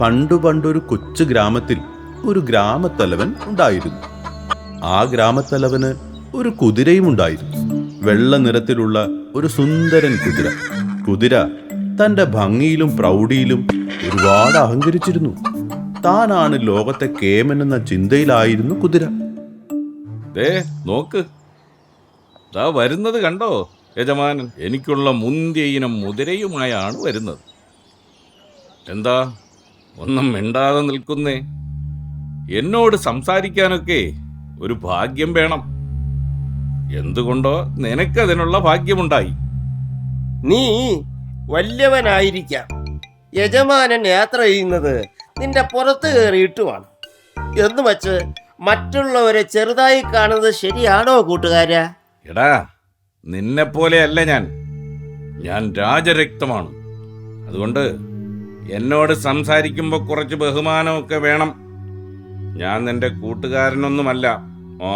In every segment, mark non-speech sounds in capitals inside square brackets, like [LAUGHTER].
പണ്ടു പണ്ടൊരു കൊച്ചു ഗ്രാമത്തിൽ ഒരു ഗ്രാമത്തലവൻ ഉണ്ടായിരുന്നു. ആ ഗ്രാമത്തലവന് ഒരു കുതിരയും ഉണ്ടായിരുന്നു. വെള്ള നിറത്തിലുള്ള ഒരു സുന്ദരൻ കുതിര. കുതിര തന്റെ ഭംഗിയിലും പ്രൗഢിയിലും ഒരുപാട് അഹങ്കരിച്ചിരുന്നു. താനാണ് ലോകത്തെ കേമൻ എന്ന ചിന്തയിലായിരുന്നു കുതിര. ദേ നോക്ക്. വരുന്നത് കണ്ടോ യജമാനൻ? എനിക്കുള്ള മുന്തിയ ഇനം മുതിരയുമായാണ് വരുന്നത്. എന്താ? ഒന്നും മിണ്ടാതെ നിൽക്കുന്നേ. എന്നോട് സംസാരിക്കാനൊക്കെ ഒരു ഭാഗ്യം വേണം. എന്തുകൊണ്ടോ നിനക്കതിനുള്ള ഭാഗ്യമുണ്ടായി. നീ വലിയവനായിരിക്കാം. യജമാനൻ യാത്ര ചെയ്യുന്നത് നിന്റെ പുറത്ത് കയറിയിട്ടുമാണ് എന്ന് വച്ച് മറ്റുള്ളവരെ ചെറുതായി കാണുന്നത് ശരിയാണോ കൂട്ടുകാരാ? എടാ നിന്നെ നിന്നെപ്പോലെയല്ല ഞാൻ. ഞാൻ രാജരക്തമാണ്. അതുകൊണ്ട് എന്നോട് സംസാരിക്കുമ്പോൾ കുറച്ച് ബഹുമാനമൊക്കെ വേണം. ഞാൻ നിന്റെ കൂട്ടുകാരനൊന്നുമല്ല. ഓ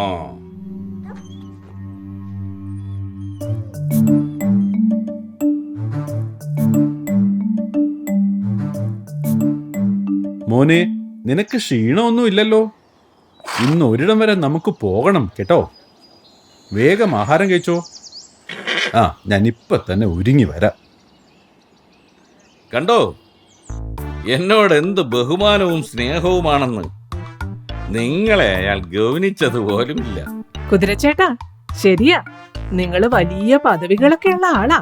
മോനെ നിനക്ക് ക്ഷീണമൊന്നും ഇല്ലല്ലോ ഇന്ന് ഒരിടം വരെ നമുക്ക് പോകണം കേട്ടോ? വേഗം ആഹാരം കഴിച്ചോ? ആ ഞാൻ ഇപ്പൊ തന്നെ ഒരുങ്ങി വരാം. കണ്ടോ? എന്നോട് എന്ത് ബഹുമാനവും സ്നേഹവുമാണെന്ന്? നിങ്ങളെ അയാൾ ഗൗനിച്ചത് പോലുമില്ല കുതിരച്ചേട്ടാ ശരിയാ. നിങ്ങൾ വലിയ പദവികളൊക്കെ ഉള്ള ആളാ.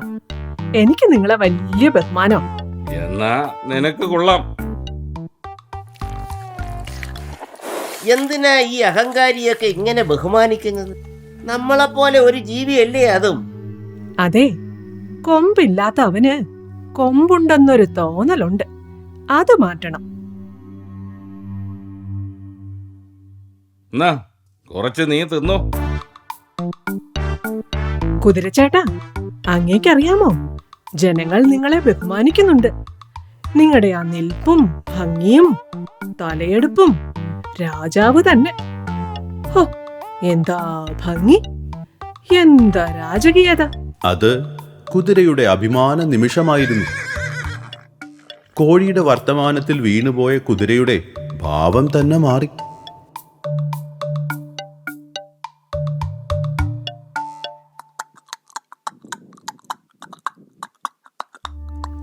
എനിക്ക് നിങ്ങളെ വലിയ ബഹുമാനം. എന്നാ നിനക്ക് കൊള്ളാം. എന്തിനാ ഈ അഹങ്കാരിയൊക്കെ ഇങ്ങനെ ബഹുമാനിക്കുന്നത്? നമ്മളെ പോലെ ഒരു ജീവിയല്ലേ അതും? അതെ കൊമ്പില്ലാത്ത അവന് കൊമ്പുണ്ടെന്നൊരു തോന്നലുണ്ട്. അത് മാറ്റണം. കുറച്ച് നീ തിന്നോ. കുതിരച്ചേട്ടാ അങ്ങേക്കറിയാമോ? ജനങ്ങൾ നിങ്ങളെ ബഹുമാനിക്കുന്നുണ്ട്. നിങ്ങളുടെ ആ നിൽപ്പും ഭംഗിയും തലയെടുപ്പും രാജാവ് തന്നെ. ഹോ എന്താ ഭംഗി? എന്താ രാജകീയത? അത് കുതിരയുടെ അഭിമാന നിമിഷമായിരുന്നു. കോഴിയുടെ വർത്തമാനത്തിൽ വീണുപോയ കുതിരയുടെ ഭാവം തന്നെ മാറി.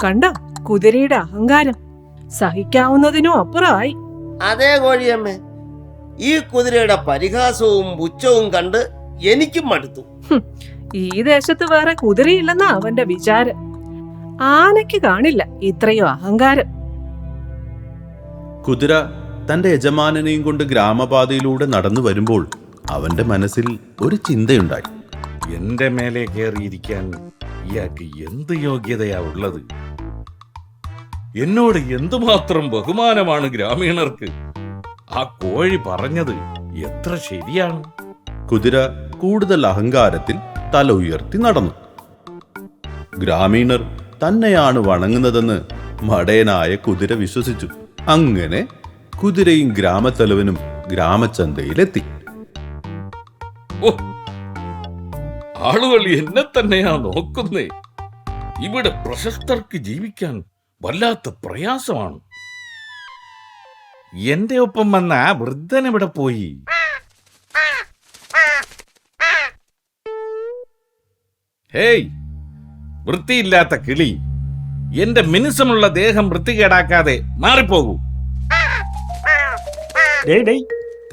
കണ്ട? കുതിരയുടെ അഹങ്കാരം. സഹിക്കാവുന്നതിനും അപ്പുറമായി. അതേ കോഴിയമ്മേ ഈ കുതിരയുടെ പരിഹാസവും പുച്ഛവും കണ്ട് എനിക്കും മടുത്തു. ഈ ദേശത്ത് വേറെ കുതിരയില്ലെന്നാ അവന്റെ വിചാരം. ആനയ്ക്ക് കാണില്ല. ഇത്രയും അഹങ്കാരം. കുതിര തന്റെ യജമാനനെയും കൊണ്ട് ഗ്രാമപാതയിലൂടെ നടന്നു വരുമ്പോൾ അവന്റെ മനസ്സിൽ ഒരു ചിന്തയുണ്ടായി. എന്റെ മേലെ കയറിയിരിക്കാൻ ഇയാൾക്ക് എന്ത് യോഗ്യതയാ ഉള്ളത്? എന്നോട് എന്തുമാത്രം ബഹുമാനമാണ് ഗ്രാമീണർക്ക്? ആ കോഴി പറഞ്ഞത് എത്ര ശരിയാണ്? കുതിര കൂടുതൽ അഹങ്കാരത്തിൽ തല ഉയർത്തി നടന്നു. ഗ്രാമീണർ തന്നെയാണ് വണങ്ങുന്നതെന്ന് മടയനായ കുതിര വിശ്വസിച്ചു. അങ്ങനെ കുതിരയും ഗ്രാമത്തലവനും ഗ്രാമചന്തയിലെത്തി ഓ ആളുകൾ എന്നെ തന്നെയാ നോക്കുന്നേ. ഇവിടെ പ്രശസ്തർക്ക് ജീവിക്കാൻ വല്ലാത്ത പ്രയാസമാണ്. എന്റെ ഒപ്പം വന്ന ആ വൃദ്ധൻ ഇവിടെ പോയി? ഹേയ് വൃത്തിയില്ലാത്ത കിളി. എന്റെ മിനുസമുള്ള ദേഹം വൃത്തികേടാക്കാതെ മാറിപ്പോകൂ. ഡേയ് ഡേയ്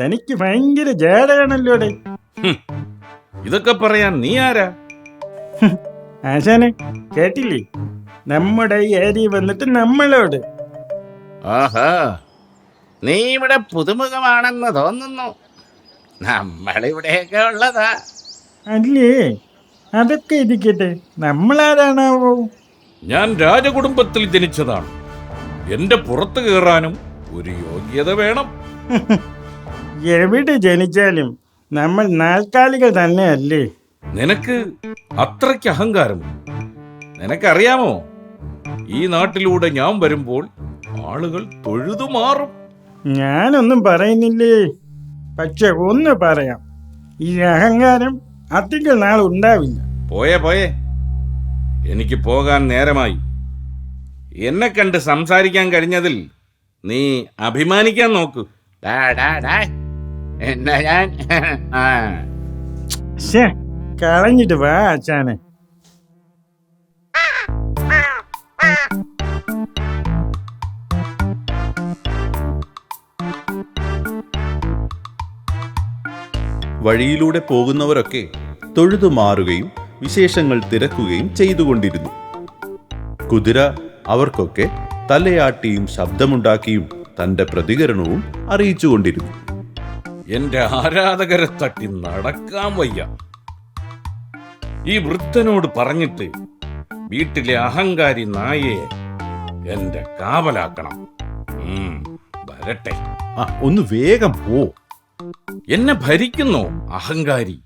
തനിക്ക് ഭയങ്കര ജാടയാണല്ലോ ഡേ ഇതൊക്കെ പറയാൻ നീ ആരാ? ആശാനെ കേട്ടില്ലേ? നമ്മുടെ ഈ ഏരിയ വന്നിട്ട് നമ്മളോട്. ആഹാ നീ ഇവിടെ പുതുമുഖമാണെന്ന് തോന്നുന്നു. നമ്മളിവിടെയൊക്കെ ഉള്ളതാ. അല്ലേ? അതൊക്കെ ഇരിക്കട്ടെ. നമ്മളാരാണാവോ? ഞാൻ രാജകുടുംബത്തിൽ ജനിച്ചതാണ്. എന്റെ പുറത്തു കയറാനും ഒരു യോഗ്യത വേണം. [LAUGHS] എവിടെ ജനിച്ചാലും നമ്മൾ നാൽക്കാലികൾ തന്നെയല്ലേ? നിനക്ക് അത്രയ്ക്ക് അഹങ്കാരം? നിനക്കറിയാമോ? ഈ നാട്ടിലൂടെ ഞാൻ വരുമ്പോൾ ആളുകൾ തൊഴുതു മാറും. ഞാനൊന്നും പറയുന്നില്ലേ? പക്ഷെ ഒന്ന് പറയാം. ഈ അഹങ്കാരം അധിക നാളെ ഉണ്ടാവില്ല. പോയേ പോയേ. എനിക്ക് പോകാൻ നേരമായി. എന്നെ കണ്ട് സംസാരിക്കാൻ കഴിഞ്ഞതിൽ നീ അഭിമാനിക്കാൻ നോക്കൂ. എന്നാ ഞാൻ? കളഞ്ഞിട്ട് വാ അച്ഛാനെ. വഴിയിലൂടെ പോകുന്നവരൊക്കെ തൊഴുതു മാറുകയും വിശേഷങ്ങൾ തിരക്കുകയും ചെയ്തുകൊണ്ടിരുന്നു. കുതിര അവർക്കൊക്കെ തലയാട്ടിയും ശബ്ദമുണ്ടാക്കിയും തന്റെ പ്രതികരണവും അറിയിച്ചുകൊണ്ടിരുന്നു. എന്റെ ആരാധകരെ തട്ടി നടക്കാൻ വയ്യ. ഈ വൃദ്ധനോട് പറഞ്ഞിട്ട് വീട്ടിലെ അഹങ്കാരി നായയെ എന്റെ കാവലാക്കണം. വരട്ടെ. ഒന്ന് വേഗം പോ. എന്നെ ഭരിക്കുന്നു അഹങ്കാരി.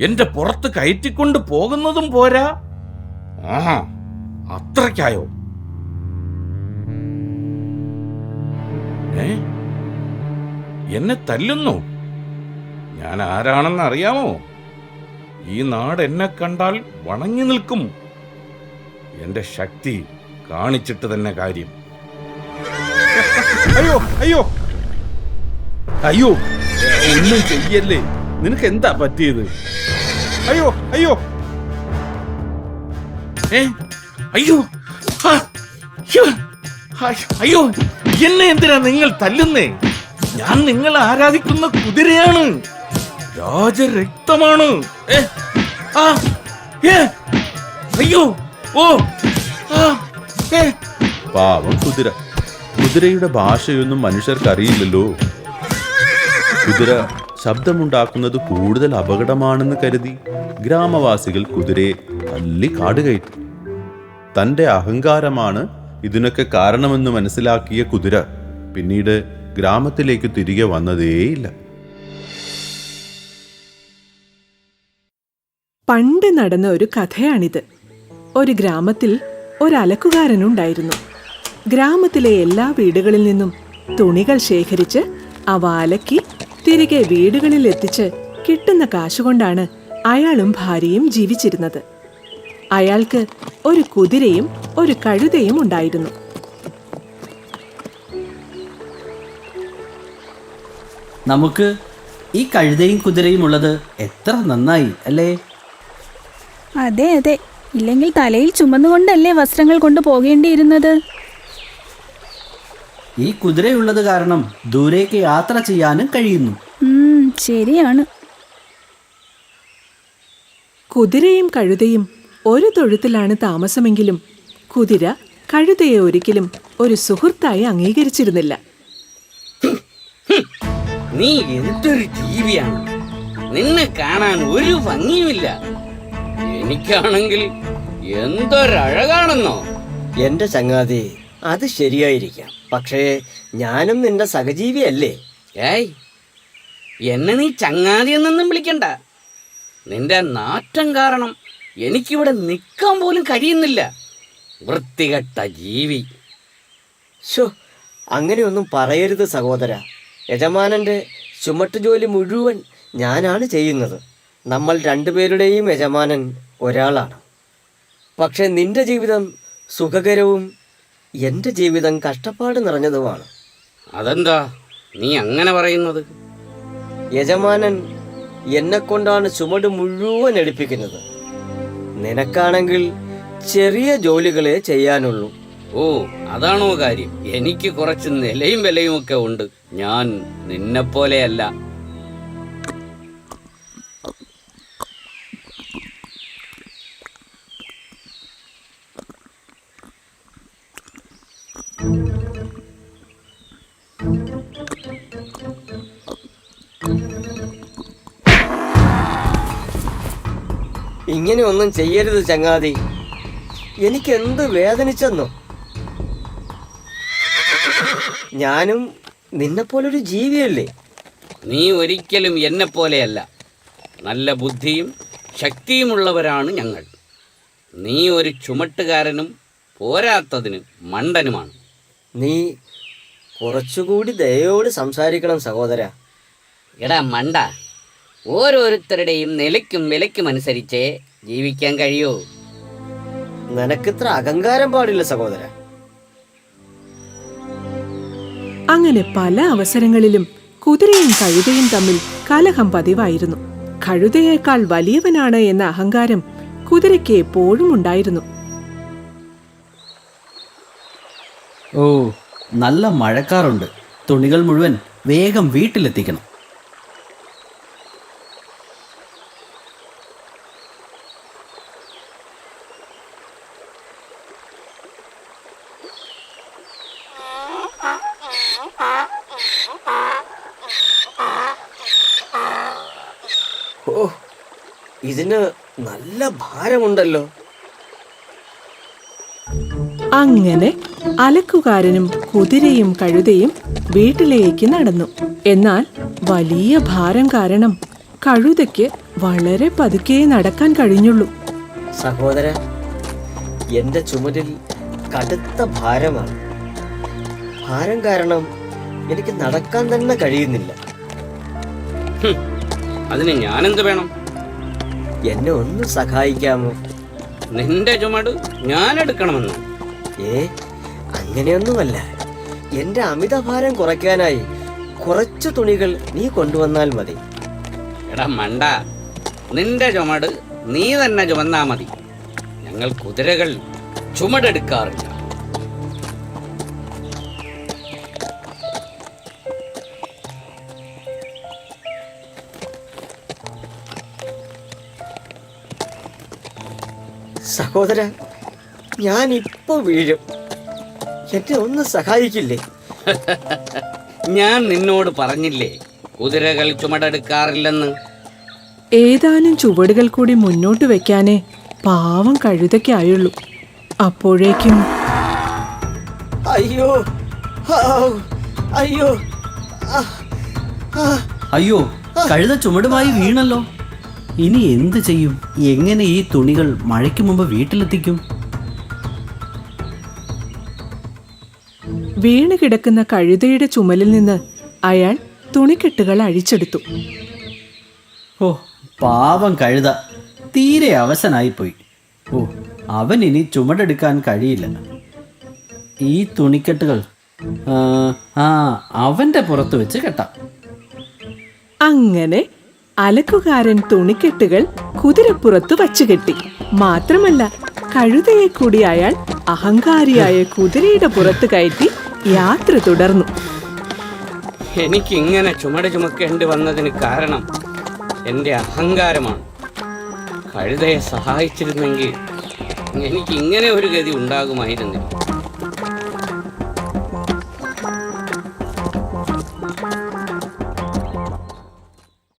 എന്റെ പുറത്ത് കയറ്റിക്കൊണ്ട് പോകുന്നതും പോരാ. ആഹാ അത്രയ്ക്കായോ? ഏ? എന്നെ തല്ലുന്നു. ഞാൻ ആരാണെന്ന് അറിയാമോ? ഈ നാട് എന്നെ കണ്ടാൽ വണങ്ങി നിൽക്കും. എന്റെ ശക്തി കാണിച്ചിട്ട് തന്നെ കാര്യം. അയ്യോ അയ്യോ. അയ്യോ. ഒന്നും ചെയ്യല്ലേ? നിനക്ക് എന്താ പറ്റിയത്? അയ്യോ അയ്യോ. ഏ? അയ്യോ. അയ്യോ. എന്നെ എന്തിനാ നിങ്ങൾ തല്ലുന്നേ? ഞാൻ നിങ്ങൾ ആരാധിക്കുന്ന കുതിരയാണ്. രാജരക്തമാണ്. അയ്യോ. ഓ. പാവം കുതിര. കുതിരയുടെ ഭാഷയൊന്നും മനുഷ്യർക്ക് അറിയില്ലല്ലോ കുതിര ശബ്ദമുണ്ടാക്കുന്നത് കൂടുതൽ അപകടമാണെന്ന് കരുതി ഗ്രാമവാസികൾ കുതിരയെ തല്ലി കാടുകയറ്റി. തന്റെ അഹങ്കാരമാണ് ഇതിനൊക്കെ കാരണമെന്ന് മനസ്സിലാക്കിയ കുതിര പിന്നീട് ഗ്രാമത്തിലേക്ക് തിരികെ വന്നതേയില്ല. പണ്ട് നടന്ന ഒരു കഥയാണിത്. ഒരു ഗ്രാമത്തിൽ ഒരു അലക്കുകാരനുണ്ടായിരുന്നു ഗ്രാമത്തിലെ എല്ലാ വീടുകളിൽ നിന്നും തുണികൾ ശേഖരിച്ച് അവ അലക്കി തിരികെ വീടുകളിൽ എത്തിച്ച് കിട്ടുന്ന കാശുകൊണ്ടാണ് അയാളും ഭാര്യയും ജീവിച്ചിരുന്നത്. അയാൾക്ക് ഒരു കുതിരയും ഒരു കഴുതയും ഉണ്ടായിരുന്നു. നമുക്ക് ഈ കഴുതയും കുതിരയും ഉള്ളത് എത്ര നന്നായി അല്ലേ? അതെ അതെ. ഇല്ലെങ്കിൽ തലയിൽ ചുമന്നുകൊണ്ടല്ലേ വസ്ത്രങ്ങൾ കൊണ്ടു പോകേണ്ടിയിരുന്നത്? ഈ കുതിരയുള്ളത് കാരണം ദൂരേക്ക് യാത്ര ചെയ്യാനും കഴിയുന്നു. ശരിയാണ്. കുതിരയും കഴുതയും ഒരു തൊഴുത്തിലാണ് താമസമെങ്കിലും കുതിര കഴുതയെ ഒരിക്കലും ഒരു സുഹൃത്തായി അംഗീകരിച്ചിരുന്നില്ല. നീ എന്തൊരു ജീവിയാണ്? നിന്നെ കാണാൻ ഒരു ഭംഗിയുമില്ല. എനിക്കാണെങ്കിൽ എന്തൊരഴകാണെന്നോ? എന്റെ ചങ്ങാതി അത് ശരിയായിരിക്കാം. പക്ഷേ ഞാനും നിന്റെ സഹജീവിയല്ലേ? ഏയ് എന്നെ നീ ചങ്ങാതി എന്നൊന്നും വിളിക്കണ്ട. നിന്റെ നാറ്റം കാരണം എനിക്കിവിടെ നിൽക്കാൻ പോലും കഴിയുന്നില്ല. വൃത്തികെട്ട ജീവി. ഷോ അങ്ങനെയൊന്നും പറയരുത് സഹോദര. യജമാനന്റെ ചുമട്ടുജോലി മുഴുവൻ ഞാനാണ് ചെയ്യുന്നത്. നമ്മൾ രണ്ടുപേരുടെയും യജമാനൻ ഒരാളാണ്. പക്ഷെ നിന്റെ ജീവിതം സുഖകരവും എന്റെ ജീവിതം കഷ്ടപ്പാട് നിറഞ്ഞതുമാണ്. അതെന്താ? നീ അങ്ങനെ പറയുന്നത്? യജമാനൻ എന്നെ കൊണ്ടാണ് ചുമട് മുഴുവൻ എടുപ്പിക്കുന്നത്. നിനക്കാണെങ്കിൽ ചെറിയ ജോലികളെ ചെയ്യാനുള്ളൂ. ഓ അതാണോ കാര്യം. എനിക്ക് കുറച്ച് നിലയും വിലയും ഒക്കെ ഉണ്ട്. ഞാൻ നിന്നെപ്പോലെയല്ല. ഇങ്ങനെ ഒന്നും ചെയ്യരുത് ചങ്ങാതി. എനിക്ക് എന്ത് വേദനിച്ചെന്നോ? ഞാനും നിന്നെപ്പോലൊരു ജീവിയല്ലേ? നീ ഒരിക്കലും എന്നെ പോലെയല്ല നല്ല ബുദ്ധിയും ശക്തിയുമുള്ളവരാണ് ഞങ്ങൾ. നീ ഒരു ചുമട്ടുകാരനും പോരാത്തതിന് മണ്ടനുമാണ്. നീ കുറച്ചുകൂടി ദയോട് സംസാരിക്കണം സഹോദര. എടാ മണ്ട ഓരോരുത്തരുടെയും നിലയ്ക്കും വിലയ്ക്കും അനുസരിച്ചേ ജീവിക്കാൻ കഴിയോ. നിനക്കിത്ര അഹങ്കാരം പാടില്ല സഹോദര. അങ്ങനെ പല അവസരങ്ങളിലും കുതിരയും കഴുതയും തമ്മിൽ കലഹം പതിവായിരുന്നു. കഴുതയേക്കാൾ വലിയവനാണ് എന്ന അഹങ്കാരം കുതിരയ്ക്ക് എപ്പോഴും ഉണ്ടായിരുന്നു. ഓ നല്ല മഴക്കാറുണ്ട്. തുണികൾ മുഴുവൻ വേഗം വീട്ടിലെത്തിക്കണം. ഇതിന് നല്ല ഭാരമുണ്ടല്ലോ. അങ്ങനെ അലക്കുകാരനും കുതിരയും കഴുതയും വീട്ടിലേക്ക് നടന്നു. എന്നാൽ വലിയ ഭാരം കാരണം കഴുതയ്ക്ക് വളരെ പതുക്കെ നടക്കാൻ കഴിഞ്ഞുള്ളൂ. സഹോദര എന്റെ ചുമരിൽ കടുത്ത ഭാരമാണ്. ഭാരം കാരണം എനിക്ക് നടക്കാൻ തന്നെ കഴിയുന്നില്ല. അതിന് ഞാനെന്ത് വേണം? എന്നെ ഒന്ന് സഹായിക്കാമോ? നിന്റെ ചുമട് ഞാൻ എടുക്കണമെന്ന്. ഏ അങ്ങനെയൊന്നുമല്ല. എന്റെ അമിതഭാരം കുറയ്ക്കാനായി കുറച്ച് തുണികൾ നീ കൊണ്ടുവന്നാൽ മതി. എടാ മണ്ട നിന്റെ ചുമട് നീ തന്നെ ചുമന്നാ മതി. ഞങ്ങൾ കുതിരകൾ ചുമടെടുക്കാറില്ല. സഹോദര ഞാൻ ഇപ്പൊ വീഴും. എന്നെ ഒന്ന് സഹായിക്കില്ലേ? ഞാൻ നിന്നോട് പറഞ്ഞില്ലേ കുതിരകൾ ചുമടെടുക്കാറില്ലെന്ന്? ഏതാനും ചുവടുകൾ കൂടി മുന്നോട്ട് വെക്കാനേ പാവം കഴുതയ്ക്കായുള്ളൂ അപ്പോഴേക്കും അയ്യോ അയ്യോ ആ, ആ. അയ്യോ കഴുത ചുമടുമായി വീണല്ലോ. ഇനി എന്ത് ചെയ്യും? എങ്ങനെ ഈ തുണികൾ മഴയ്ക്ക് മുമ്പ് വീട്ടിലെത്തിക്കും? വീണ് കിടക്കുന്ന കഴുതയുടെ ചുമലിൽ നിന്ന് അയാൾ തുണിക്കെട്ടുകൾ അഴിച്ചെടുത്തു. ഓ പാവം കഴുത. തീരെ അവശനായിപ്പോയി. ഓ അവൻ ഇനി ചുമടെടുക്കാൻ കഴിയില്ല. ഈ തുണിക്കെട്ടുകൾ ആ, അവന്റെ പുറത്ത് വെച്ച് കെട്ടാം. അങ്ങനെ അലക്കുകാരൻ തുണിക്കെട്ടുകൾ കുതിരപ്പുറത്ത് വച്ചുകെട്ടി. മാത്രമല്ല കഴുതയെ കൂടി അയാൾ അഹങ്കാരിയായ കുതിരയുടെ പുറത്ത് കയറ്റി യാത്ര തുടർന്നു. എനിക്ക് ഇങ്ങനെ ചുമട് ചുമക്കേണ്ടി വന്നതിന് കാരണം എന്റെ അഹങ്കാരമാണ്. കഴുതയെ സഹായിച്ചിരുന്നെങ്കിൽ എനിക്ക് ഇങ്ങനെ ഒരു ഗതി ഉണ്ടാകുമായിരുന്നില്ല.